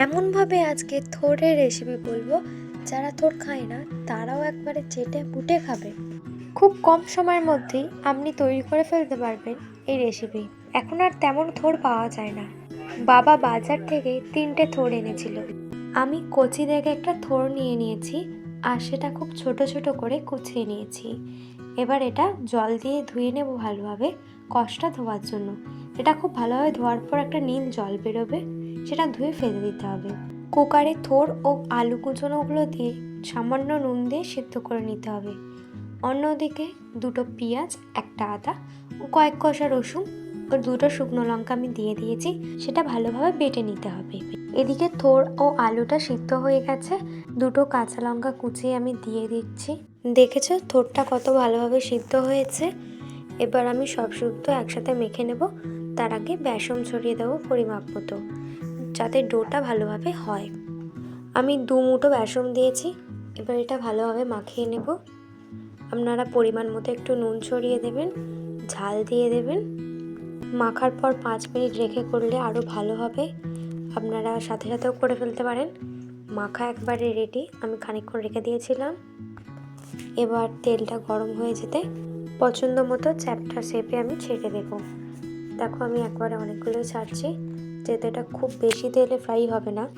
এমনভাবে আজকে থোড়ের রেসিপি বলব, যারা থোর খায় না, তারাও একবারে চেটে পুটে খাবে। খুব কম সময়ের মধ্যেই আপনি তৈরি করে ফেলতে পারবেন এই রেসিপি এখন আর তেমন থোড় পাওয়া যায় না। বাবা বাজার থেকে তিনটে থোড় এনেছিল। আমি কচি দেখে একটা থোড় নিয়ে নিয়েছি, আর সেটা খুব ছোট ছোট করে কুচিয়ে নিয়েছি। এবার এটা জল দিয়ে ধুয়ে নেব ভালোভাবে কষটা ধোয়ার জন্য। এটা খুব ভালোভাবে ধোয়ার পর একটা নীল জল বেরোবে, সেটা ধুয়ে ফেলে দিতে হবে। কুকারে থোর ও আলু কুচনোগুলো দিয়ে সামান্য নুন দিয়ে সিদ্ধ করে নিতে হবে। অন্যদিকে দুটো পেঁয়াজ, একটা আদা ও কয়েক কষা রসুন ও দুটো শুকনো লঙ্কা আমি দিয়ে দিয়েছি, সেটা ভালোভাবে বেটে নিতে হবে। এদিকে থোড় ও আলুটা সিদ্ধ হয়ে গেছে, দুটো কাঁচা লঙ্কা কুচিয়ে আমি দিয়ে দিচ্ছি। দেখেছ থোড়টা কত ভালোভাবে সিদ্ধ হয়েছে? এবার আমি সব শুক্তো একসাথে মেখে নেব, তার আগে বেসন ছড়িয়ে দেবো পরিমাপ মতো, যাতে ডোটা ভালোভাবে হয়। আমি দু মুঠো বেসন দিয়েছি, এবার এটা ভালোভাবে মাখিয়ে নেব। আপনারা পরিমাণ মতো একটু নুন ছড়িয়ে দেবেন, ঝাল দিয়ে দেবেন। মাখার পর পাঁচ মিনিট রেখে করলে আরও ভালো হবে। আপনারা সাথে সাথেও করে ফেলতে পারেন। মাখা একবারে রেডি আমি খানিকক্ষণ রেখে দিয়েছিলাম। এবার তেলটা গরম হয়ে যেতে পছন্দ মতো চ্যাপটা শেপে আমি ছেড়ে দেবো। দেখো আমি একবারে অনেকগুলোই ছাড়ছি, যেহেতু এটা খুব বেশি তেলে ফ্রাই হবে না,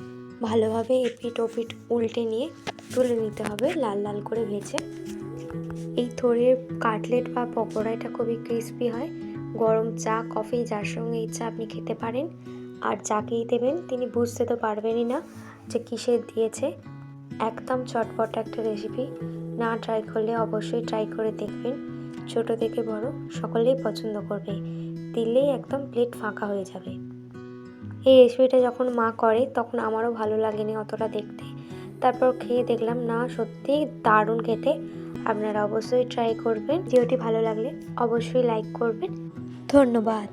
ভালোভাবে এপিট ওপিট উল্টে নিয়ে তুলে নিতে হবে, লাল লাল করে ভেজে। এই থোড়ের কাটলেট বা পকোড়া, এটা খুবই ক্রিস্পি হয়। গরম চা, কফি, যার সঙ্গে ইচ্ছা আপনি খেতে পারেন। আর যাকেই দেবেন, তিনি বুঝতে তো পারবেনই না যে কিসের দিয়েছে। একদম চটপট একটা রেসিপি না ট্রাই করলে অবশ্যই ট্রাই করে দেখবেন। ছোট থেকে বড়, সকলেই পছন্দ করবে। দিলেই একদম প্লেট ফাঁকা হয়ে যাবে। এই রেসিপিটা যখন মা করে, তখন আমারও ভালো লাগেনি অতটা দেখতে। তারপর খেয়ে দেখলাম, না, সত্যিই দারুণ খেতে। আপনারা অবশ্যই ট্রাই করবেন। ভিডিওটি ভালো লাগলে অবশ্যই লাইক করবেন। ধন্যবাদ।